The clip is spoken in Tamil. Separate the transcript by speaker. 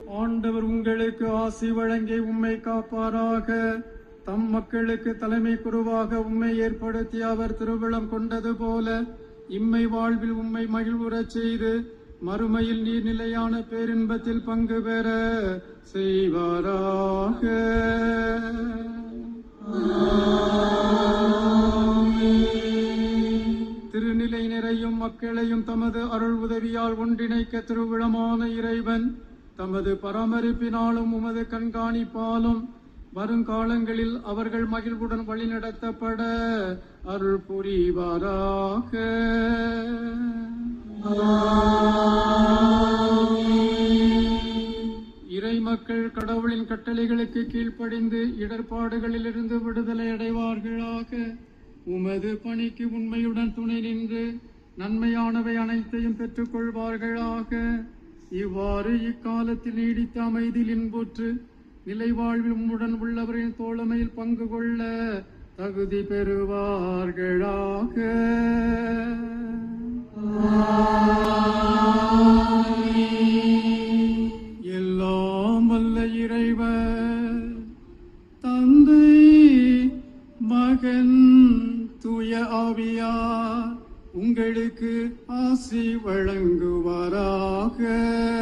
Speaker 1: ஆண்டவர் உங்களுக்கு ஆசி வழங்கி உம்மை காப்பாராக. தம் மக்களுக்கு தலைமை குருவாக உம்மை ஏற்படுத்தி அவர் திருவிழம் கொண்டது போல இம்மை வாழ்வில் உம்மை மகிழ்வுறச் செய்து மறுமையில் நீர் நிலையான பேரின்பத்தில் பங்கு பெற செய்வாராக. திருநிலை நிறையும் மக்களையும் தமது அருள் உதவியால் ஒன்றிணைக்க திருவிழமான இறைவன் தமது பராமரிப்பினாலும் உமது கண்காணிப்பாலும் வருங்காலங்களில் அவர்கள் மகிழ்வுடன் வழிநடத்தப்பட அருள் புரிவாராக. இறை மக்கள் கடவுளின் கட்டளைகளுக்கு கீழ்ப்படிந்து இடர்பாடுகளிலிருந்து விடுதலை அடைவார்களாக. உமது பணிக்கு உண்மையுடன் துணை நின்று நன்மையானவை அனைத்தையும் பெற்றுக் கொள்வார்களாக இவ்வாறு இக்காலத்தில் நீடித்த அமைதியில் இன்புற்று நிலை வாழ்வில் உம்முடன் உள்ளவரின் தோழமையில் பங்கு கொள்ள தகுதி பெறுவார்களாக. எல்லாம் வல்ல இறைவர் தந்தை மகன் தூய ஆவியா உங்களுக்கு ஆசி வழங்குவாரா? good.